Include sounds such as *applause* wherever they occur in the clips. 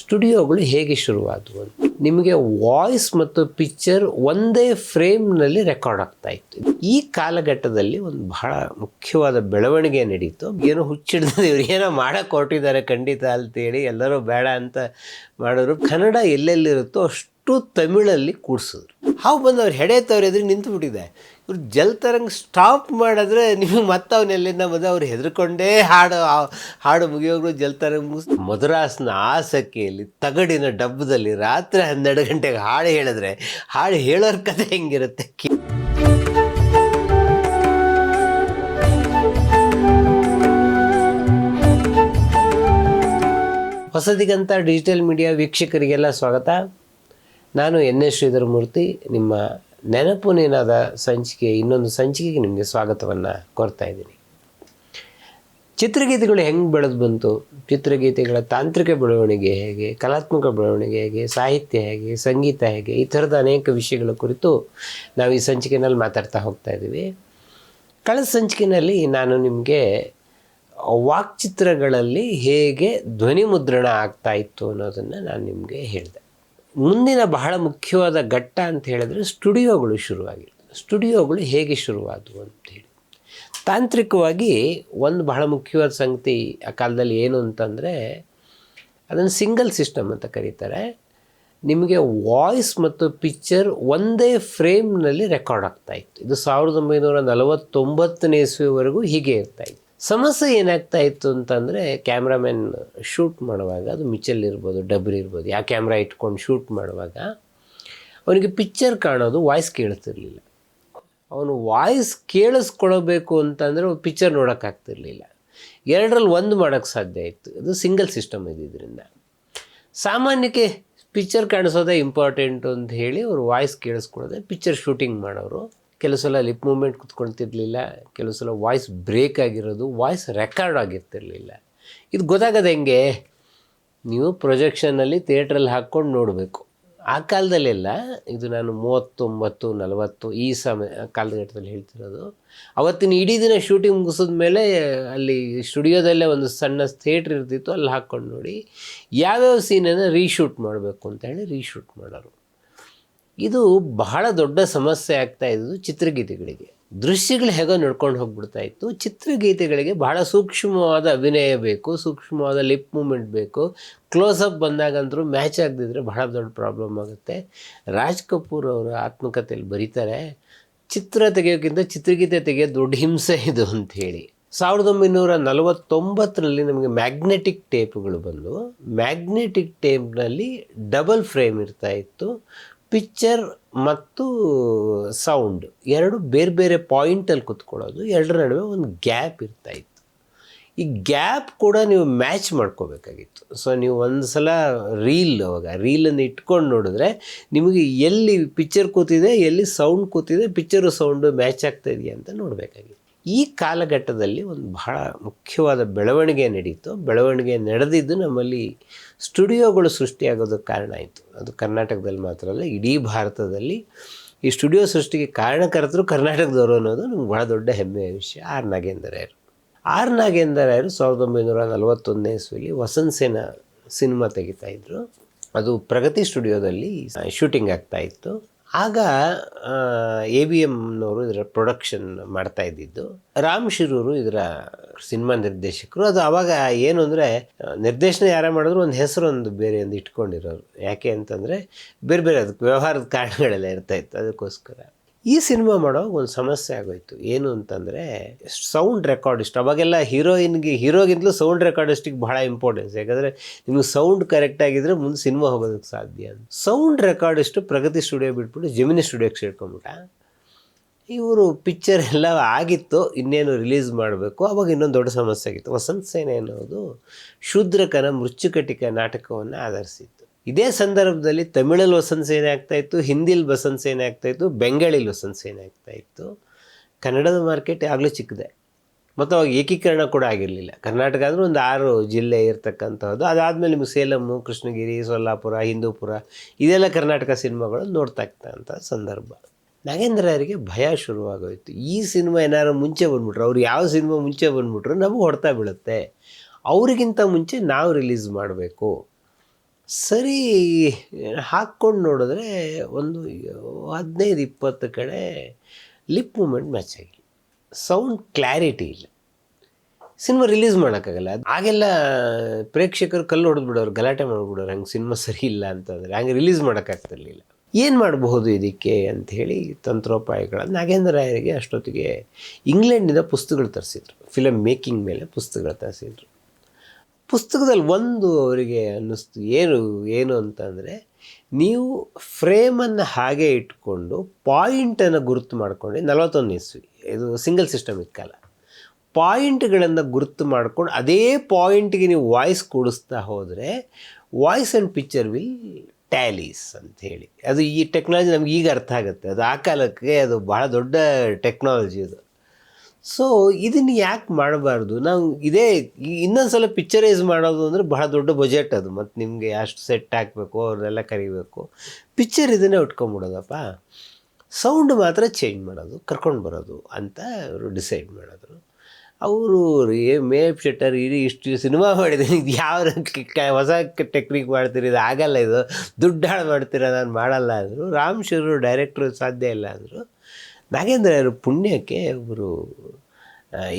ಸ್ಟುಡಿಯೋಗಳು ಹೇಗೆ ಶುರುವಾದವು ಅಂತ. ನಿಮಗೆ ವಾಯ್ಸ್ ಮತ್ತು ಪಿಕ್ಚರ್ ಒಂದೇ ಫ್ರೇಮ್ನಲ್ಲಿ ರೆಕಾರ್ಡ್ ಆಗ್ತಾ ಇತ್ತು. ಈ ಕಾಲಘಟ್ಟದಲ್ಲಿ ಒಂದು ಬಹಳ ಮುಖ್ಯವಾದ ಬೆಳವಣಿಗೆ ನಡೀತು. ಏನೋ ಹುಚ್ಚಿಡ್ದು ಇವ್ರು ಏನೋ ಮಾಡಕ್ಕೆ ಹೊರಟಿದ್ದಾರೆ ಖಂಡಿತ ಅಂತೇಳಿ, ಎಲ್ಲರೂ ಬೇಡ ಅಂತ ಮಾಡೋರು ಕನ್ನಡ ಎಲ್ಲೆಲ್ಲಿರುತ್ತೋ ಅಷ್ಟು ತಮಿಳಲ್ಲಿ ಕೂಡಿಸಿದ್ರು. ಹಾವು ಬಂದು ಅವ್ರು ಹೆಡೆತವ್ರು ಎದುರು ನಿಂತು ಬಿಟ್ಟಿದೆ ಇವ್ರು ಜಲ್ತರಂಗ್ ಸ್ಟಾಪ್ ಮಾಡಿದ್ರೆ ನಿಮಗೆ ಮತ್ತೆ ಅವನ್ನೆಲ್ಲಿಂದ ಬಂದು ಅವ್ರು ಹೆದರ್ಕೊಂಡೇ ಹಾಡು ಹಾಡು ಮುಗಿಯೋಗ್ರು ಜಲ್ತರಂಗ್ ಮುಗಿಸ್ ಮಧುರಾಸ್ನ ಆಸಕ್ತಿಯಲ್ಲಿ ತಗಡಿನ ಡಬ್ಬದಲ್ಲಿ ರಾತ್ರಿ ಹನ್ನೆರಡು ಗಂಟೆಗೆ ಹಾಡು ಹೇಳಿದ್ರೆ, ಹಾಡು ಹೇಳೋರ ಕಥೆ ಹೆಂಗಿರುತ್ತೆ? ಹೊಸದಿಗಂತ ಡಿಜಿಟಲ್ ಮೀಡಿಯಾ ವೀಕ್ಷಕರಿಗೆಲ್ಲ ಸ್ವಾಗತ. ನಾನು ಎನ್ ಎಸ್ ಶ್ರೀಧರಮೂರ್ತಿ ನಿಮ್ಮ ನೆನಪು ನೀನಾದ ಸಂಚಿಕೆ, ಇನ್ನೊಂದು ಸಂಚಿಕೆಗೆ ನಿಮಗೆ ಸ್ವಾಗತವನ್ನು ಕೋರ್ತಾ ಇದ್ದೀನಿ. ಚಿತ್ರಗೀತೆಗಳು ಹೆಂಗೆ ಬೆಳೆದು ಬಂತು? ಚಿತ್ರಗೀತೆಗಳ ತಾಂತ್ರಿಕ ಬೆಳವಣಿಗೆ ಹೇಗೆ, ಕಲಾತ್ಮಕ ಬೆಳವಣಿಗೆ ಹೇಗೆ, ಸಾಹಿತ್ಯ ಹೇಗೆ, ಸಂಗೀತ ಹೇಗೆ, ಈ ಥರದ ಅನೇಕ ವಿಷಯಗಳ ಕುರಿತು ನಾವು ಈ ಸಂಚಿಕೆನಲ್ಲಿ ಮಾತಾಡ್ತಾ ಹೋಗ್ತಾ ಇದ್ದೀವಿ. ಕಳೆದ ಸಂಚಿಕೆಯಲ್ಲಿ ನಾನು ನಿಮಗೆ ವಾಕ್ಚಿತ್ರಗಳಲ್ಲಿ ಹೇಗೆ ಧ್ವನಿ ಮುದ್ರಣ ಆಗ್ತಾ ಅನ್ನೋದನ್ನು ನಾನು ನಿಮಗೆ ಹೇಳಿದೆ. ಮುಂದಿನ ಬಹಳ ಮುಖ್ಯವಾದ ಘಟ್ಟ ಅಂತ ಹೇಳಿದ್ರೆ ಸ್ಟುಡಿಯೋಗಳು ಶುರುವಾಗಿರ್ತವೆ ಸ್ಟುಡಿಯೋಗಳು ಹೇಗೆ ಶುರುವಾದವು ಅಂತೇಳಿ ತಾಂತ್ರಿಕವಾಗಿ ಒಂದು ಬಹಳ ಮುಖ್ಯವಾದ ಸಂಗತಿ ಆ ಕಾಲದಲ್ಲಿ ಏನು ಅಂತಂದರೆ ಅದನ್ನು ಸಿಂಗಲ್ ಸಿಸ್ಟಮ್ ಅಂತ ಕರೀತಾರೆ. ನಿಮಗೆ ವಾಯ್ಸ್ ಮತ್ತು ಪಿಕ್ಚರ್ ಒಂದೇ ಫ್ರೇಮ್ನಲ್ಲಿ ರೆಕಾರ್ಡ್ ಆಗ್ತಾಯಿತ್ತು ಇದು ಸಾವಿರದ ಒಂಬೈನೂರ ನಲವತ್ತೊಂಬತ್ತನೇ ಇಸ್ವಿವರೆಗೂ ಹೀಗೆ ಇರ್ತಾ ಇತ್ತು. ಸಮಸ್ಯೆ ಏನಾಗ್ತಾ ಇತ್ತು ಅಂತಂದರೆ ಕ್ಯಾಮ್ರಾಮ್ಯಾನ್ ಶೂಟ್ ಮಾಡುವಾಗ ಅದು ಮಿಚಲ್ ಇರ್ಬೋದು, ಡಬ್ರಿ ಇರ್ಬೋದು ಯಾವ ಕ್ಯಾಮ್ರಾ ಇಟ್ಕೊಂಡು ಶೂಟ್ ಮಾಡುವಾಗ ಅವನಿಗೆ ಪಿಕ್ಚರ್ ಕಾಣೋದು ವಾಯ್ಸ್ ಕೇಳ್ತಿರ್ಲಿಲ್ಲ. ಅವನು ವಾಯ್ಸ್ ಕೇಳಿಸ್ಕೊಳ್ಬೇಕು ಅಂತಂದರೆ ಪಿಕ್ಚರ್ ನೋಡೋಕ್ಕಾಗ್ತಿರ್ಲಿಲ್ಲ ಎರಡರಲ್ಲಿ ಒಂದು ಮಾಡೋಕ್ಕೆ ಸಾಧ್ಯ ಇತ್ತು. ಅದು ಸಿಂಗಲ್ ಸಿಸ್ಟಮ್ ಇದ್ದಿದ್ದರಿಂದ ಸಾಮಾನ್ಯಕ್ಕೆ ಪಿಕ್ಚರ್ ಕಾಣಿಸೋದೇ ಇಂಪಾರ್ಟೆಂಟು ಅಂತ ಹೇಳಿ ಅವರು ವಾಯ್ಸ್ ಕೇಳಿಸ್ಕೊಳ್ಳೋದೆ ಪಿಕ್ಚರ್ ಶೂಟಿಂಗ್ ಮಾಡೋರು ಕೆಲವು ಸಲ ಲಿಪ್ ಮೂಮೆಂಟ್ ಕುತ್ಕೊಳ್ತಿರ್ಲಿಲ್ಲ, ಕೆಲವು ಸಲ ವಾಯ್ಸ್ ಬ್ರೇಕ್ ಆಗಿರೋದು, ವಾಯ್ಸ್ ರೆಕಾರ್ಡ್ ಆಗಿರ್ತಿರ್ಲಿಲ್ಲ. ಇದು ಗೊತ್ತಾಗೋದು ಹೆಂಗೆ? ನೀವು ಪ್ರೊಜೆಕ್ಷನಲ್ಲಿ ಥಿಯೇಟ್ರಲ್ಲಿ ಹಾಕ್ಕೊಂಡು ನೋಡಬೇಕು. ಆ ಕಾಲದಲ್ಲೆಲ್ಲ ಇದು ನಾನು ಮೂವತ್ತೊಂಬತ್ತು, ನಲವತ್ತು ಈ ಸಮಯ, ಕಾಲಘಟ್ಟದಲ್ಲಿ ಹೇಳ್ತಿರೋದು, ಅವತ್ತಿನ ಇಡೀ ದಿನ ಶೂಟಿಂಗ್ ಮುಗಿಸಿದ ಮೇಲೆ ಅಲ್ಲಿ ಸ್ಟುಡಿಯೋದಲ್ಲೇ ಒಂದು ಸಣ್ಣ ಥಿಯೇಟ್ರ್ ಇರ್ತಿತ್ತು, ಅಲ್ಲಿ ಹಾಕ್ಕೊಂಡು ನೋಡಿ, ಯಾವ್ಯಾವ ಸೀನನ್ನು ರೀಶೂಟ್ ಮಾಡಬೇಕು ಅಂತ ಹೇಳಿ ರೀಶೂಟ್ ಮಾಡೋರು. ಇದು ಬಹಳ ದೊಡ್ಡ ಸಮಸ್ಯೆ ಆಗ್ತಾ ಇದ್ದು ಚಿತ್ರಗೀತೆಗಳಿಗೆ. ದೃಶ್ಯಗಳು ಹೇಗೋ ನಡ್ಕೊಂಡು ಹೋಗ್ಬಿಡ್ತಾ ಇತ್ತು. ಚಿತ್ರಗೀತೆಗಳಿಗೆ ಬಹಳ ಸೂಕ್ಷ್ಮವಾದ ಅಭಿನಯ ಬೇಕು, ಸೂಕ್ಷ್ಮವಾದ ಲಿಪ್ ಮೂಮೆಂಟ್ ಬೇಕು. ಕ್ಲೋಸಪ್ ಬಂದಾಗಂತರೂ ಮ್ಯಾಚ್ ಆಗದಿದ್ರೆ ಬಹಳ ದೊಡ್ಡ ಪ್ರಾಬ್ಲಮ್ ಆಗುತ್ತೆ. ರಾಜ್ ಕಪೂರ್ ಅವರು ಆತ್ಮಕಥೆಯಲ್ಲಿ ಬರೀತಾರೆ, ಚಿತ್ರ ತೆಗೆಯೋಕ್ಕಿಂತ ಚಿತ್ರಗೀತೆ ತೆಗೆಯೋ ದೊಡ್ಡ ಹಿಂಸೆ ಇದು ಅಂಥೇಳಿ. ಸಾವಿರದ ಒಂಬೈನೂರ ನಲವತ್ತೊಂಬತ್ತರಲ್ಲಿ ನಮಗೆ ಮ್ಯಾಗ್ನೆಟಿಕ್ ಟೇಪ್ಗಳು ಬಂದು ಮ್ಯಾಗ್ನೆಟಿಕ್ ಟೇಪ್ನಲ್ಲಿ ಡಬಲ್ ಫ್ರೇಮ್ ಇರ್ತಾ ಇತ್ತು. ಪಿಕ್ಚರ್ ಮತ್ತು ಸೌಂಡ್ ಎರಡು ಬೇರೆ ಬೇರೆ ಪಾಯಿಂಟಲ್ಲಿ ಕುತ್ಕೊಳ್ಳೋದು. ಎರಡರ ನಡುವೆ ಒಂದು ಗ್ಯಾಪ್ ಇರ್ತಾ ಇತ್ತು. ಈ ಗ್ಯಾಪ್ ಕೂಡ ನೀವು ಮ್ಯಾಚ್ ಮಾಡ್ಕೋಬೇಕಾಗಿತ್ತು. ಸೊ ನೀವು ಒಂದು ಸಲ ರೀಲ್ ಅವಾಗ ರೀಲನ್ನು ಇಟ್ಕೊಂಡು ನೋಡಿದ್ರೆ ನಿಮಗೆ ಎಲ್ಲಿ ಪಿಕ್ಚರ್ ಕೂತಿದೆ, ಎಲ್ಲಿ ಸೌಂಡ್ ಕೂತಿದೆ ಪಿಕ್ಚರು ಸೌಂಡು ಮ್ಯಾಚ್ ಆಗ್ತಾ ಇದೆಯಾ ಅಂತ ನೋಡಬೇಕಾಗಿತ್ತು. ಈ ಕಾಲಘಟ್ಟದಲ್ಲಿ ಒಂದು ಬಹಳ ಮುಖ್ಯವಾದ ಬೆಳವಣಿಗೆ ನಡೀತು. ಬೆಳವಣಿಗೆ ನಡೆದಿದ್ದು ನಮ್ಮಲ್ಲಿ ಸ್ಟುಡಿಯೋಗಳು ಸೃಷ್ಟಿಯಾಗೋದಕ್ಕೆ ಕಾರಣ ಆಯಿತು. ಅದು ಕರ್ನಾಟಕದಲ್ಲಿ ಮಾತ್ರ ಅಲ್ಲ, ಇಡೀ ಭಾರತದಲ್ಲಿ ಈ ಸ್ಟುಡಿಯೋ ಸೃಷ್ಟಿಗೆ ಕಾರಣಕರ್ತರು ಕರ್ನಾಟಕದವರು ಅನ್ನೋದು ನಮ್ಗೆ ಬಹಳ ದೊಡ್ಡ ಹೆಮ್ಮೆಯ ವಿಷಯ. ಆರ್ ನಾಗೇಂದ್ರಯ್ಯರು. ಆರ್ ನಾಗೇಂದ್ರಯ್ಯರು ಸಾವಿರದ ಒಂಬೈನೂರ ನಲವತ್ತೊಂದನೇ ಇಸ್ವಿಲಿ ವಸಂತ ಸೇನ ಸಿನಿಮಾ ತೆಗಿತಾಯಿದ್ರು ಅದು ಪ್ರಗತಿ ಸ್ಟುಡಿಯೋದಲ್ಲಿ ಶೂಟಿಂಗ್ ಆಗ್ತಾ ಇತ್ತು. ಆಗ ಎ ಬಿ ಎಮ್ನವರು ಇದರ ಪ್ರೊಡಕ್ಷನ್ ಮಾಡ್ತಾ ಇದ್ದಿದ್ದು. ರಾಮ್ ಶಿರೂರು ಇದರ ಸಿನಿಮಾ ನಿರ್ದೇಶಕರು. ಅದು ಆವಾಗ ಏನು ಅಂದರೆ ನಿರ್ದೇಶನ ಯಾರೇ ಮಾಡಿದ್ರು ಒಂದು ಹೆಸರು ಒಂದು ಬೇರೆ ಒಂದು ಇಟ್ಕೊಂಡಿರೋರು. ಯಾಕೆ ಅಂತಂದರೆ, ಬೇರೆ ಬೇರೆ ಅದಕ್ಕೆ ವ್ಯವಹಾರದ ಕಾರಣಗಳೆಲ್ಲ ಇರ್ತಾ ಇತ್ತು. ಅದಕ್ಕೋಸ್ಕರ. ಈ ಸಿನಿಮಾ ಮಾಡೋವಾಗ ಒಂದು ಸಮಸ್ಯೆ ಆಗೋಯ್ತು. ಏನು ಅಂತಂದರೆ ಸೌಂಡ್ ರೆಕಾರ್ಡಿಸ್ಟ್ ಅವಾಗೆಲ್ಲ ಹೀರೋಯಿನ್ಗೆ ಹೀರೋಗಿಂತಲೂ ಸೌಂಡ್ ರೆಕಾರ್ಡಿಸ್ಟಿಗೆ ಬಹಳ ಇಂಪಾರ್ಟೆನ್ಸ್ ಯಾಕಂದರೆ, ನಿಮಗೆ ಸೌಂಡ್ ಕರೆಕ್ಟ್ ಆಗಿದ್ರೆ ಮುಂದೆ ಸಿನಿಮಾ ಹೋಗೋದಕ್ಕೆ ಸಾಧ್ಯ ಅಂತ. ಸೌಂಡ್ ರೆಕಾರ್ಡಿಸ್ಟು ಪ್ರಗತಿ ಸ್ಟುಡಿಯೋ ಬಿಟ್ಬಿಟ್ಟು ಜಮಿನಿ ಸ್ಟುಡಿಯೋಕ್ಕೆ ಸೇರ್ಕೊಂಬಿಟ್ಟ ಇವರು ಪಿಕ್ಚರ್ ಎಲ್ಲ ಆಗಿತ್ತು, ಇನ್ನೇನು ರಿಲೀಸ್ ಮಾಡಬೇಕು, ಅವಾಗ ಇನ್ನೊಂದು ದೊಡ್ಡ ಸಮಸ್ಯೆ ಆಗಿತ್ತು. ವಸಂತ ಸೇನೆ ಅನ್ನೋದು ಶೂದ್ರಕನ ಮೃಚ್ಯುಕಟಿಕ ನಾಟಕವನ್ನು ಆಧರಿಸಿತ್ತು. ಇದೇ ಸಂದರ್ಭದಲ್ಲಿ ತಮಿಳಲ್ಲಿ ವಸಂತ ಸೇನೆ ಆಗ್ತಾಯಿತ್ತು ಹಿಂದಿಲಿ ವಸಂತ ಸೇನೆ ಆಗ್ತಾಯಿತ್ತು ಬೆಂಗಾಳಿಲಿ ವಸಂತ ಸೇನೆ ಆಗ್ತಾಯಿತ್ತು ಕನ್ನಡದ ಮಾರ್ಕೆಟ್ ಆಗಲೂ ಚಿಕ್ಕದೆ. ಮತ್ತು ಅವಾಗ ಏಕೀಕರಣ ಕೂಡ ಆಗಿರಲಿಲ್ಲ. ಕರ್ನಾಟಕ ಆದರೂ ಒಂದು ಆರು ಜಿಲ್ಲೆ ಇರ್ತಕ್ಕಂಥದ್ದು ಅದಾದಮೇಲೆ ನಿಮಗೆ ಸೇಲಮ್ಮು ಕೃಷ್ಣಗಿರಿ, ಸೊಲ್ಲಾಪುರ, ಹಿಂದೂಪುರ, ಇದೆಲ್ಲ ಕರ್ನಾಟಕ ಸಿನಿಮಾಗಳು ನೋಡ್ತಾ ಇರ್ತಕ್ಕಂಥ ಸಂದರ್ಭ. ನಾಗೇಂದ್ರರಿಗೆ ಭಯ ಶುರುವಾಗೋಯ್ತು. ಈ ಸಿನಿಮಾ ಏನಾದ್ರು ಮುಂಚೆ ಬಂದ್ಬಿಟ್ರು, ಅವ್ರು ಯಾವ ಸಿನಿಮಾ ಮುಂಚೆ ಬಂದ್ಬಿಟ್ರು ನಮಗೆ ಹೊಡ್ತಾ ಬೀಳುತ್ತೆ. ಅವರಿಗಿಂತ ಮುಂಚೆ ನಾವು ರಿಲೀಸ್ ಮಾಡಬೇಕು. ಸರಿ, ಹಾಕ್ಕೊಂಡು ನೋಡಿದ್ರೆ ಒಂದು ಹದಿನೈದು, ಇಪ್ಪತ್ತು ಕಡೆ ಲಿಪ್ ಮೂಮೆಂಟ್ ಮ್ಯಾಚ್ ಆಗಿಲ್ಲ ಸೌಂಡ್ ಕ್ಲಾರಿಟಿ ಇಲ್ಲ. ಸಿನಿಮಾ ರಿಲೀಸ್ ಮಾಡೋಕ್ಕಾಗಲ್ಲ. ಆಗೆಲ್ಲ ಪ್ರೇಕ್ಷಕರು ಕಲ್ಲು ಹೊಡೆದ್ಬಿಡೋರು ಗಲಾಟೆ ಮಾಡಿಬಿಡೋರು ಹಂಗೆ ಸಿನಿಮಾ ಸರಿ ಇಲ್ಲ ಅಂತಂದರೆ ಹಂಗೆ ರಿಲೀಸ್ ಮಾಡೋಕ್ಕಾಗ್ತಿರಲಿಲ್ಲ ಏನು ಮಾಡಬಹುದು ಇದಕ್ಕೆ ಅಂಥೇಳಿ ತಂತ್ರೋಪಾಯಗಳನ್ನು ನಾಗೇಂದ್ರ ರಾಯರಿಗೆ ಅಷ್ಟೊತ್ತಿಗೆ ಇಂಗ್ಲೆಂಡಿಂದ ಪುಸ್ತಕಗಳು ತರಿಸಿದ್ರು. ಫಿಲಮ್ ಮೇಕಿಂಗ್ ಮೇಲೆ ಪುಸ್ತಕಗಳು ತರಿಸಿದ್ರು. ಪುಸ್ತಕದಲ್ಲಿ ಒಂದು ಅವರಿಗೆ ಅನ್ನಿಸ್ತು, ಏನು ಏನು ಅಂತಂದರೆ ನೀವು ಫ್ರೇಮನ್ನು ಹಾಗೆ ಇಟ್ಕೊಂಡು ಪಾಯಿಂಟನ್ನು ಗುರುತು ಮಾಡ್ಕೊಂಡು ನಲವತ್ತೊಂದು ಇಸ್ವಿ, ಇದು ಸಿಂಗಲ್ ಸಿಸ್ಟಮ್ ಇಕ್ಕಲ್ಲ ಪಾಯಿಂಟ್ಗಳನ್ನು ಗುರುತು ಮಾಡ್ಕೊಂಡು ಅದೇ ಪಾಯಿಂಟ್ಗೆ ನೀವು ವಾಯ್ಸ್ ಕೂಡಿಸ್ತಾ ಹೋದರೆ voice and picture will tallies ಅಂತ ಹೇಳಿ. ಅದು ಈ ಟೆಕ್ನಾಲಜಿ ನಮ್ಗೆ ಈಗ ಅರ್ಥ ಆಗುತ್ತೆ. ಅದು ಆ ಕಾಲಕ್ಕೆ ಅದು ಬಹಳ ದೊಡ್ಡ ಟೆಕ್ನಾಲಜಿ ಅದು. ಸೊ ಇದನ್ನ ಯಾಕೆ ಮಾಡಬಾರ್ದು? ನಾವು ಇದೇ ಇನ್ನೊಂದು ಸಲ ಪಿಕ್ಚರೈಸ್ ಮಾಡೋದು ಅಂದರೆ ಬಹಳ ದೊಡ್ಡ ಬಜೆಟ್ ಅದು. ಮತ್ತು ನಿಮಗೆ ಅಷ್ಟು ಸೆಟ್ ಹಾಕಬೇಕು, ಅವ್ರನ್ನೆಲ್ಲ ಕರಿಬೇಕು. ಪಿಕ್ಚರ್ ಇದನ್ನೇ ಉಟ್ಕೊಂಬಿಡೋದಪ್ಪ ಸೌಂಡ್ ಮಾತ್ರ ಚೇಂಜ್ ಮಾಡೋದು, ಕರ್ಕೊಂಡು ಬರೋದು ಅಂತ ಅವರು ಡಿಸೈಡ್ ಮಾಡಿದ್ರು. ಅವರು ಏ, ಮೇಪ್ ಶೆಟ್ಟರ್, ಇಡೀ ಇಷ್ಟು ಸಿನಿಮಾ ಮಾಡಿದ್ದೀನಿ ಇದು ಯಾವ ಹೊಸ ಟೆಕ್ನಿಕ್ ಮಾಡ್ತೀರಿ? ಇದು ಆಗಲ್ಲ ಇದು. ದುಡ್ಡು ಹಾಳು ಮಾಡ್ತೀರ? ನಾನು ಮಾಡಲ್ಲ. ಅಂದರು. ರಾಮ್ ಶಿವರು ಡೈರೆಕ್ಟ್ರು ಸಾಧ್ಯ ಇಲ್ಲ ಅಂದರು. ನಾಗೇಂದ್ರ ಪುಣ್ಯಕ್ಕೆ ಒಬ್ಬರು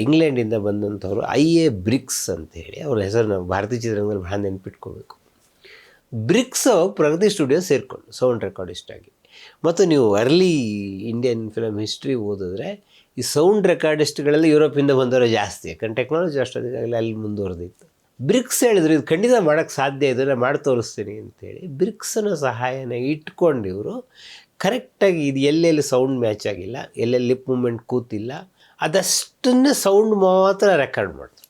ಇಂಗ್ಲೆಂಡಿಂದ ಬಂದಂಥವ್ರು ಐ ಎ ಬ್ರಿಕ್ಸ್ ಅಂತೇಳಿ ಅವ್ರ ಹೆಸರು ನಾವು ಭಾರತೀಯ ಚಿತ್ರರಂಗದಲ್ಲಿ ಭಾಳ ನೆನ್ಪಿಟ್ಕೋಬೇಕು ಬ್ರಿಕ್ಸ್ ಪ್ರಗತಿ ಸ್ಟುಡಿಯೋ ಸೇರಿಕೊಂಡು ಸೌಂಡ್ ರೆಕಾರ್ಡಿಸ್ಟ್ ಆಗಿ. ಮತ್ತು ನೀವು ಅರ್ಲಿ ಇಂಡಿಯನ್ ಫಿಲಮ್ ಹಿಸ್ಟ್ರಿ ಓದಿದ್ರೆ ಈ ಸೌಂಡ್ ರೆಕಾರ್ಡಿಸ್ಟ್ಗಳಲ್ಲಿ ಯುರೋಪಿಂದ ಬಂದವರು ಜಾಸ್ತಿ, ಯಾಕಂದ್ರೆ ಟೆಕ್ನಾಲಜಿ ಅಷ್ಟೊತ್ತಿಗಾಗಲಿ ಅಲ್ಲಿ ಮುಂದುವರೆದಿತ್ತು. ಬ್ರಿಕ್ಸ್ ಹೇಳಿದ್ರು, ಇದು ಖಂಡಿತ ಮಾಡೋಕ್ಕೆ ಸಾಧ್ಯ ಇದನ್ನು ಮಾಡಿ ತೋರಿಸ್ತೀನಿ ಅಂತೇಳಿ ಬ್ರಿಕ್ಸನ ಸಹಾಯನ ಇಟ್ಕೊಂಡು ಇವರು ಕರೆಕ್ಟಾಗಿ ಇದು ಎಲ್ಲೆಲ್ಲಿ ಸೌಂಡ್ ಮ್ಯಾಚ್ ಆಗಿಲ್ಲ, ಎಲ್ಲೆಲ್ಲಿ ಲಿಪ್ ಮೂಮೆಂಟ್ ಕೂತಿಲ್ಲ, ಅದಷ್ಟನ್ನೇ ಸೌಂಡ್ ಮಾತ್ರ ರೆಕಾರ್ಡ್ ಮಾಡಿದ್ರು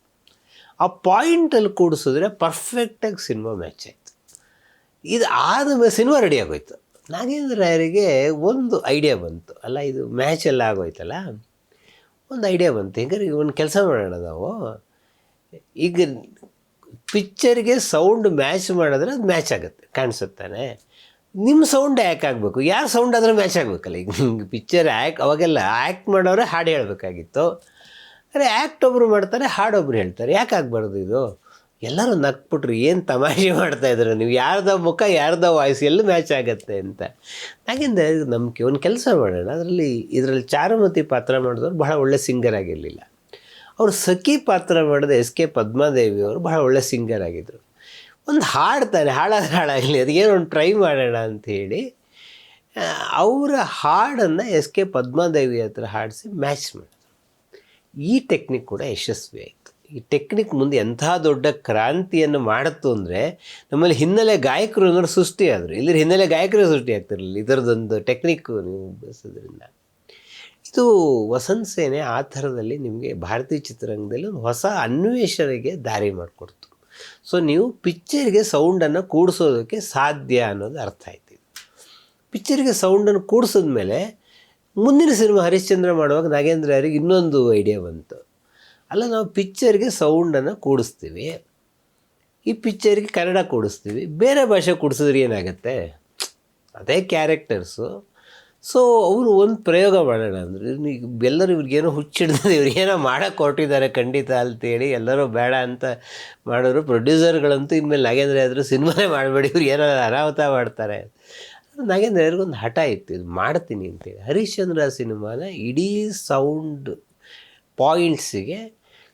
ಆ ಪಾಯಿಂಟಲ್ಲಿ ಕೂಡಿಸಿದ್ರೆ ಪರ್ಫೆಕ್ಟಾಗಿ ಸಿನಿಮಾ ಮ್ಯಾಚ್ ಆಯಿತು. ಇದು ಆದಮೇಲೆ ಸಿನಿಮಾ ರೆಡಿ ಆಗೋಯ್ತು. ನಾಗೇಂದ್ರ ಅವರಿಗೆ ಒಂದು ಐಡಿಯಾ ಬಂತು. ಅಲ್ಲ, ಇದು ಮ್ಯಾಚ್ ಎಲ್ಲ ಆಗೋಯ್ತಲ್ಲ? ಒಂದು ಐಡಿಯಾ ಬಂತು. ಹೆಂಗಾರೆ, ಒಂದು ಕೆಲಸ ಮಾಡೋಣ ನಾವು? ಈಗ ಪಿಕ್ಚರ್ಗೆ ಸೌಂಡ್ ಮ್ಯಾಚ್ ಮಾಡಿದ್ರೆ ಅದು ಮ್ಯಾಚ್ ಆಗುತ್ತೆ. ಕಾಣಿಸುತ್ತಾನೆ ನಿಮ್ಮ ಸೌಂಡ್ ಯಾಕೆ ಆಗಬೇಕು. ಯಾರು ಸೌಂಡ್ ಆದರೆ ಮ್ಯಾಚ್ ಆಗಬೇಕಲ್ಲ. ಈಗ ನಿಮ್ಗೆ ಪಿಕ್ಚರ್ ಆ್ಯಕ್ ಅವಾಗೆಲ್ಲ ಆ್ಯಕ್ಟ್ ಮಾಡೋರೆ ಹಾಡು ಹೇಳಬೇಕಾಗಿತ್ತು. ಅರೆ ಆ್ಯಕ್ಟ್ ಒಬ್ಬರು ಮಾಡ್ತಾರೆ ಹಾಡೊಬ್ರು ಹೇಳ್ತಾರೆ. ಯಾಕೆ ಆಗಬಾರ್ದು ಇದು? ಎಲ್ಲರೂ ನಕ್ಬಿಟ್ರು, ಏನು ತಮಾಷೆ ಮಾಡ್ತಾ ಇದ್ರು ನೀವು ಯಾರ್ದ ಮುಖ, ಯಾರ್ದ ವಾಯ್ಸ್ ಎಲ್ಲ ಮ್ಯಾಚ್ ಆಗತ್ತೆ ಅಂತ. ಹಾಗಿಂದ ನಂಬಿಕೆ ಒಂದು ಕೆಲಸ ಮಾಡೋಣ. ಅದರಲ್ಲಿ, ಇದರಲ್ಲಿ ಚಾರುಮತಿ ಪಾತ್ರ ಮಾಡಿದವರು ಬಹಳ ಒಳ್ಳೆ ಸಿಂಗರ್ ಆಗಿರಲಿಲ್ಲ. ಅವರು ಸಖಿ ಪಾತ್ರ ಮಾಡಿದ ಎಸ್ ಕೆ ಪದ್ಮಾದೇವಿ ಅವರು ಬಹಳ ಒಳ್ಳೆ ಸಿಂಗರ್ ಆಗಿದ್ದರು ಒಂದು ಹಾಡ್ತಾರೆ ಹಾಡಾದ್ರೆ ಹಾಳಾಗಲಿ ಅದಕ್ಕೇನೊಂದು ಟ್ರೈ ಮಾಡೋಣ ಅಂಥೇಳಿ ಅವರ ಹಾಡನ್ನು ಎಸ್ ಕೆ ಪದ್ಮಾದೇವಿ ಹತ್ರ ಹಾಡಿಸಿ ಮ್ಯಾಚ್ ಮಾಡಿದ್ರು. ಈ ಟೆಕ್ನಿಕ್ ಕೂಡ ಯಶಸ್ವಿ ಆಯಿತು. ಈ ಟೆಕ್ನಿಕ್ ಮುಂದೆ ಎಂಥ ದೊಡ್ಡ ಕ್ರಾಂತಿಯನ್ನು ಮಾಡಿತು ಅಂದರೆ, ನಮ್ಮಲ್ಲಿ ಹಿನ್ನೆಲೆ ಗಾಯಕರು ಅನ್ನೋರು ಸೃಷ್ಟಿಯಾದರು ಇಲ್ಲಿ ಹಿನ್ನೆಲೆ ಗಾಯಕರೇ ಸೃಷ್ಟಿ ಆಗ್ತಿರಲಿಲ್ಲ. ಇದರದೊಂದು ಟೆಕ್ನಿಕ್ ನೀವು ಬಳಸೋದ್ರಿಂದ. ಇದು ವಸಂತ ಸೇನೆ ಆ ಥರದಲ್ಲಿ ನಿಮಗೆ ಭಾರತೀಯ ಚಿತ್ರರಂಗದಲ್ಲಿ ಒಂದು ಹೊಸ ಅನ್ವೇಷಣೆಗೆ ದಾರಿ ಮಾಡಿಕೊಡ್ತು. ಸೊ ನೀವು ಪಿಕ್ಚರ್ಗೆ ಸೌಂಡನ್ನು ಕೂಡಿಸೋದಕ್ಕೆ ಸಾಧ್ಯ ಅನ್ನೋದು ಅರ್ಥ ಆಯ್ತು ಪಿಕ್ಚರ್ಗೆ ಸೌಂಡನ್ನು ಕೂಡಿಸಿದ್ಮೇಲೆ ಮುಂದಿನ ಸಿನಿಮಾ ಹರಿಶ್ಚಂದ್ರ ಮಾಡುವಾಗ ನಾಗೇಂದ್ರ ಅವರಿಗೆ ಇನ್ನೊಂದು ಐಡಿಯಾ ಬಂತು. ಅಲ್ಲ, ನಾವು ಪಿಕ್ಚರ್ಗೆ ಸೌಂಡನ್ನು ಕೂಡಿಸ್ತೀವಿ. ಈ ಪಿಕ್ಚರ್ಗೆ ಕನ್ನಡ ಕೂಡಿಸ್ತೀವಿ. ಬೇರೆ ಭಾಷೆ ಕೂಡಿಸಿದ್ರೆ ಏನಾಗುತ್ತೆ? ಅದೇ ಕ್ಯಾರೆಕ್ಟರ್ಸು ಸೊ ಅವರು ಒಂದು ಪ್ರಯೋಗ ಮಾಡೋಣ ಅಂದರೆ ಈಗ ಎಲ್ಲರೂ ಇವ್ರಿಗೇನೋ ಹುಚ್ಚಿಡ್ದು *laughs* ಇವ್ರಿಗೇನೋ ಮಾಡೋಕ್ಕೆ ಹೊರಟಿದ್ದಾರೆ ಖಂಡಿತ ಅಂತೇಳಿ ಎಲ್ಲರೂ ಬೇಡ ಅಂತ ಮಾಡೋರು ಪ್ರೊಡ್ಯೂಸರ್ಗಳಂತೂ ಇನ್ಮೇಲೆ ನಾಗೇಂದ್ರ ಆದರೂ ಸಿನಿಮಾನೇ ಮಾಡಬೇಡಿ, ಇವ್ರು ಏನೋ ಅನಾಹುತ ಮಾಡ್ತಾರೆ. ನಾಗೇಂದ್ರ ಅವ್ರಿಗೊಂದು ಹಠ ಇತ್ತು, ಇದು ಮಾಡ್ತೀನಿ ಅಂತೇಳಿ. ಹರಿಶ್ಚಂದ್ರ ಸಿನಿಮಾನ ಇಡೀ ಸೌಂಡ್ ಪಾಯಿಂಟ್ಸಿಗೆ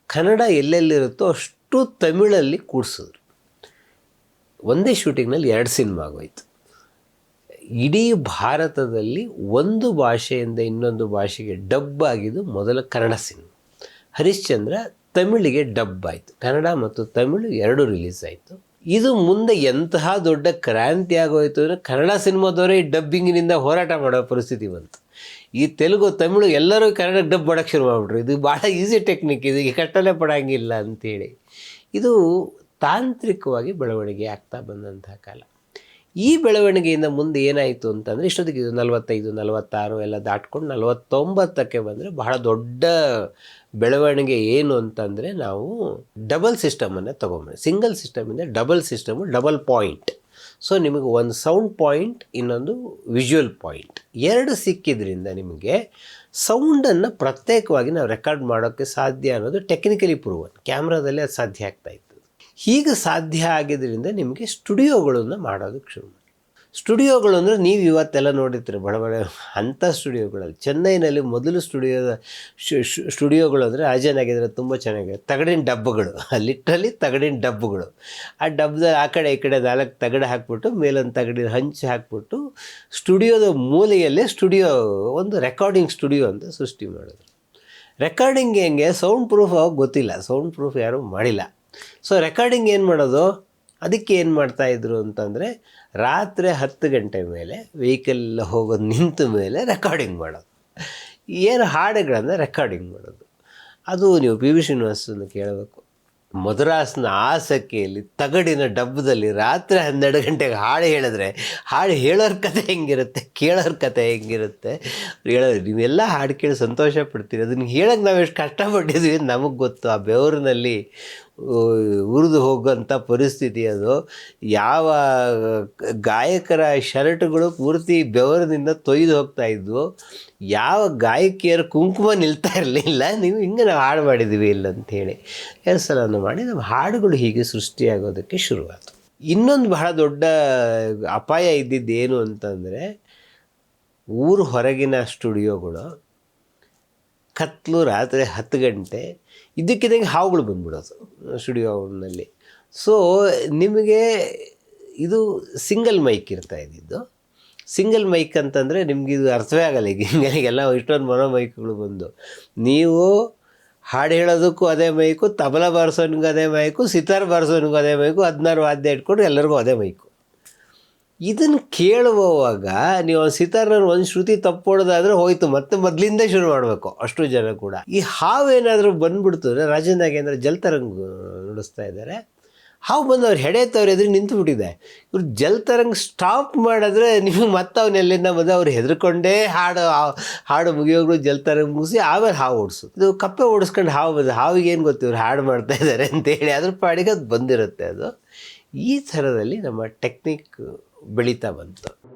ಕನ್ನಡ ಎಲ್ಲೆಲ್ಲಿರುತ್ತೋ ಅಷ್ಟು ತಮಿಳಲ್ಲಿ ಕೂಡಿಸಿದ್ರು. ಒಂದೇ ಶೂಟಿಂಗ್ನಲ್ಲಿ ಎರಡು ಸಿನಿಮಾ ಆಗೋಯ್ತು. ಇಡೀ ಭಾರತದಲ್ಲಿ ಒಂದು ಭಾಷೆಯಿಂದ ಇನ್ನೊಂದು ಭಾಷೆಗೆ ಡಬ್ ಆಗಿದ್ದು ಮೊದಲ ಕನ್ನಡ ಸಿನಿಮಾ. ಹರಿಶ್ಚಂದ್ರ ತಮಿಳಿಗೆ ಡಬ್ ಆಯಿತು. ಕನ್ನಡ ಮತ್ತು ತಮಿಳು ಎರಡು ರಿಲೀಸ್ ಆಯಿತು. ಇದು ಮುಂದೆ ಎಂತಹ ದೊಡ್ಡ ಕ್ರಾಂತಿ ಆಗೋಯ್ತು ಅಂದರೆ ಕನ್ನಡ ಸಿನಿಮಾದವರೇ ಈ ಡಬ್ಬಿಂಗಿನಿಂದ ಹೋರಾಟ ಮಾಡೋ ಪರಿಸ್ಥಿತಿ ಬಂತು. ಈ ತೆಲುಗು, ತಮಿಳು ಎಲ್ಲರೂ ಕನ್ನಡ ಡಬ್ ಮಾಡೋಕ್ಕೆ ಶುರು ಮಾಡಿಬಿಟ್ರು. ಇದು ಭಾಳ ಈಸಿ ಟೆಕ್ನಿಕ್ ಇದು, ಈಗ ಕಟ್ಟಲೆ ಪಡೋಂಗಿಲ್ಲ ಅಂಥೇಳಿ ಇದು ತಾಂತ್ರಿಕವಾಗಿ ಬೆಳವಣಿಗೆ ಆಗ್ತಾ ಬಂದಂತಹ ಕಾಲ. ಈ ಬೆಳವಣಿಗೆಯಿಂದ ಮುಂದೆ ಏನಾಯಿತು ಅಂತಂದರೆ ಇಷ್ಟೊತ್ತಿಗೆ ಇದು ನಲವತ್ತೈದು, ನಲವತ್ತಾರು ಎಲ್ಲ ದಾಟ್ಕೊಂಡು ನಲವತ್ತೊಂಬತ್ತಕ್ಕೆ ಬಂದರೆ ಬಹಳ ದೊಡ್ಡ ಬೆಳವಣಿಗೆ ಏನು ಅಂತಂದರೆ ನಾವು ಡಬಲ್ ಸಿಸ್ಟಮನ್ನು ತೊಗೊಂಬಂದು single ಸಿಸ್ಟಮಿಂದ double system double point so ನಿಮಗೆ ಒಂದು ಸೌಂಡ್ ಪಾಯಿಂಟ್ ಇನ್ನೊಂದು ವಿಜುವಲ್ ಪಾಯಿಂಟ್ ಎರಡು ಸಿಕ್ಕಿದ್ರಿಂದ ನಿಮಗೆ ಸೌಂಡನ್ನು ಪ್ರತ್ಯೇಕವಾಗಿ ನಾವು ರೆಕಾರ್ಡ್ ಮಾಡೋಕ್ಕೆ ಸಾಧ್ಯ ಅನ್ನೋದು ಟೆಕ್ನಿಕಲಿ ಪ್ರೂವನ್ ಕ್ಯಾಮ್ರಾದಲ್ಲಿ ಅದು ಸಾಧ್ಯ ಆಗ್ತಾ ಇತ್ತು. ಹೀಗೆ ಸಾಧ್ಯ ಆಗಿದ್ದರಿಂದ ನಿಮಗೆ ಸ್ಟುಡಿಯೋಗಳನ್ನು ಮಾಡೋದಕ್ಕೆ ಶುರು ಮಾಡಿ. ಸ್ಟುಡಿಯೋಗಳು ಅಂದರೆ ನೀವು ಇವತ್ತೆಲ್ಲ ನೋಡಿರ್ತೀರಿ, ಬಡ ಬಡ ಅಂಥ ಸ್ಟುಡಿಯೋಗಳಲ್ಲಿ. ಚೆನ್ನೈನಲ್ಲಿ ಮೊದಲು ಸ್ಟುಡಿಯೋದ ಸ್ಟುಡಿಯೋಗಳು ಅಂದರೆ ಆಗಿದ್ರೆ ತುಂಬ ಚೆನ್ನಾಗಿದೆ ತಗಡಿನ ಡಬ್ಬಗಳು ಲಿಟ್ರಲಿ ತಗಡಿನ ಡಬ್ಬಗಳು. ಆ ಡಬ್ಬದಲ್ಲಿ ಆ ಕಡೆ ಈ ಕಡೆ ನಾಲ್ಕು ತಗಡೆ ಹಾಕ್ಬಿಟ್ಟು, ಮೇಲೊಂದು ತಗಡಿನ ಹಂಚಿ ಹಾಕ್ಬಿಟ್ಟು ಸ್ಟುಡಿಯೋದ ಮೂಲೆಯಲ್ಲೇ ಸ್ಟುಡಿಯೋ, ಒಂದು ರೆಕಾರ್ಡಿಂಗ್ ಸ್ಟುಡಿಯೋ ಅಂತ ಸೃಷ್ಟಿ ಮಾಡಿದ್ರು ರೆಕಾರ್ಡಿಂಗ್ ಹೆಂಗೆ? ಸೌಂಡ್ ಪ್ರೂಫ್ ಅವಾಗ ಗೊತ್ತಿಲ್ಲ. ಸೌಂಡ್ ಪ್ರೂಫ್ ಯಾರೂ ಮಾಡಿಲ್ಲ. ಸೊ ರೆಕಾರ್ಡಿಂಗ್ ಏನು ಮಾಡೋದು? ಅದಕ್ಕೆ ಏನು ಮಾಡ್ತಾಯಿದ್ರು ಅಂತಂದರೆ, ರಾತ್ರಿ ಹತ್ತು ಗಂಟೆ ಮೇಲೆ ವೆಹಿಕಲ್ ಹೋಗೋದು ನಿಂತ ಮೇಲೆ ರೆಕಾರ್ಡಿಂಗ್ ಮಾಡೋದು. ಏನು ಹಾಡುಗಳನ್ನು ರೆಕಾರ್ಡಿಂಗ್ ಮಾಡೋದು. ಅದು ನೀವು ಪಿ ವಿ ಶ್ರೀನಿವಾಸನ ಕೇಳಬೇಕು. ಮದ್ರಾಸ್ನ ಆಸಕ್ತಿಯಲ್ಲಿ ತಗಡಿನ ಡಬ್ಬದಲ್ಲಿ ರಾತ್ರಿ ಹನ್ನೆರಡು ಗಂಟೆಗೆ ಹಾಡು ಹೇಳಿದ್ರೆ, ಹಾಡು ಹೇಳೋರ ಕತೆ ಹೆಂಗಿರುತ್ತೆ, ಕೇಳೋರ ಕತೆ ಹೆಂಗಿರುತ್ತೆ? ಹೇಳೋದು ನೀವೆಲ್ಲ ಹಾಡು ಕೇಳಿ ಸಂತೋಷ ಪಡ್ತೀರಿ. ಅದನ್ನು ಹೇಳೋಕ್ಕೆ ನಾವು ಎಷ್ಟು ಕಷ್ಟಪಟ್ಟಿದ್ವಿ ನಮಗೆ ಗೊತ್ತು. ಆ ಬೆವರಿನಲ್ಲಿ ಉರಿದು ಹೋಗುವಂಥ ಪರಿಸ್ಥಿತಿ ಅದು. ಯಾವ ಗಾಯಕರ ಶರ್ಟ್ಗಳು ಪೂರ್ತಿ ಬೆವರದಿಂದ ತೊಯ್ದು ಹೋಗ್ತಾ ಇದ್ವು. ಯಾವ ಗಾಯಕಿಯರು ಕುಂಕುಮ ನಿಲ್ತಾ ಇರಲಿಲ್ಲ. ನೀವು ಹಿಂಗೆ ನಾವು ಹಾಡು ಮಾಡಿದ್ದೀವಿ ಇಲ್ಲ ಅಂಥೇಳಿ. ಎರಡು ಸಲವನ್ನು ಮಾಡಿ ನಮ್ಮ ಹಾಡುಗಳು ಹೀಗೆ ಸೃಷ್ಟಿಯಾಗೋದಕ್ಕೆ ಶುರುವಾಯಿತು. ಇನ್ನೊಂದು ಬಹಳ ದೊಡ್ಡ ಅಪಾಯ ಇದ್ದಿದ್ದು ಏನು ಅಂತಂದರೆ, ಊರು ಹೊರಗಿನ ಸ್ಟುಡಿಯೋಗಳು ಕತ್ಲು ರಾತ್ರಿ ಹತ್ತು ಗಂಟೆ ಇದ್ದಕ್ಕಿದ್ದಂಗೆ ಹಾವುಗಳು ಬಂದ್ಬಿಡೋದು ಸ್ಟುಡಿಯೋನಲ್ಲಿ ಸೊ ನಿಮಗೆ ಇದು ಸಿಂಗಲ್ ಮೈಕ್ ಇರ್ತಾ ಇದ್ದಿದ್ದು. ಸಿಂಗಲ್ ಮೈಕ್ ಅಂತಂದರೆ ನಿಮ್ಗೆ ಇದು ಅರ್ಥವೇ ಆಗಲ್ಲ ಈಗ ಹಿಂಗೆಲ್ಲ ಇಷ್ಟೊಂದು ಮನೋ ಮೈಕ್ಗಳು ಬಂದು. ನೀವು ಹಾಡು ಹೇಳೋದಕ್ಕೂ ಅದೇ ಮೈಕು ತಬಲ ಬಾರಿಸೋನಿಗೂ ಅದೇ ಮೈಕು ಸಿತಾರ್ ಬಾರಿಸೋನಿಗೂ ಅದೇ ಮೈಕು ಹದಿನಾರು ವಾದ್ಯ ಇಟ್ಕೊಂಡು ಎಲ್ಲರಿಗೂ ಅದೇ ಮೈಕು ಇದನ್ನು ಕೇಳುವಾಗ ನೀವು ಒಂದು ಸಿತಾರ್ನ ಒಂದು ಶ್ರುತಿ ತಪ್ಪೊಡೋದಾದ್ರೆ ಹೋಯ್ತು. ಮತ್ತೆ ಮೊದಲಿಂದ ಶುರು ಮಾಡಬೇಕು ಅಷ್ಟು ಜನ ಕೂಡ. ಈ ಹಾವೇನಾದರೂ ಬಂದ್ಬಿಡ್ತು ಅಂದರೆ ರಾಜನ್ ನಾಗೇಂದ್ರ ಜಲ್ತರಂಗ್ ನುಡಿಸ್ತಾ ಇದ್ದಾರೆ. ಹಾವು ಬಂದು ಅವ್ರು ಹೆಡೆತವ್ರು ಎದುರು ನಿಂತು ಬಿಟ್ಟಿದೆ ಇವ್ರು ಜಲ್ತರಂಗ್ ಸ್ಟಾಪ್ ಮಾಡಿದ್ರೆ ನಿಮಗೆ ಮತ್ತೆ ಅವನ್ನೆಲ್ಲಿಂದ ಬಂದು ಅವ್ರು ಹೆದರ್ಕೊಂಡೇ ಹಾಡು ಹಾಡು ಮುಗಿಯೋಗ್ರು ಜಲ್ತರಂಗ್ ಮುಗಿಸಿ ಆಮೇಲೆ ಹಾವು ಓಡಿಸು ಇದು ಕಪ್ಪೆ ಓಡಿಸ್ಕೊಂಡು ಹಾವು ಬಂದು ಹಾವಿಗೆ ಏನು ಗೊತ್ತು ಇವ್ರು ಹಾಡು ಮಾಡ್ತಾ ಇದ್ದಾರೆ ಅಂತೇಳಿ ಅದ್ರ ಪಾಡಿಗೆ ಅದು ಬಂದಿರುತ್ತೆ ಅದು. ಈ ಥರದಲ್ಲಿ ನಮ್ಮ ಟೆಕ್ನಿಕ್ ಬೆಳೀತಾ ಬಂತು.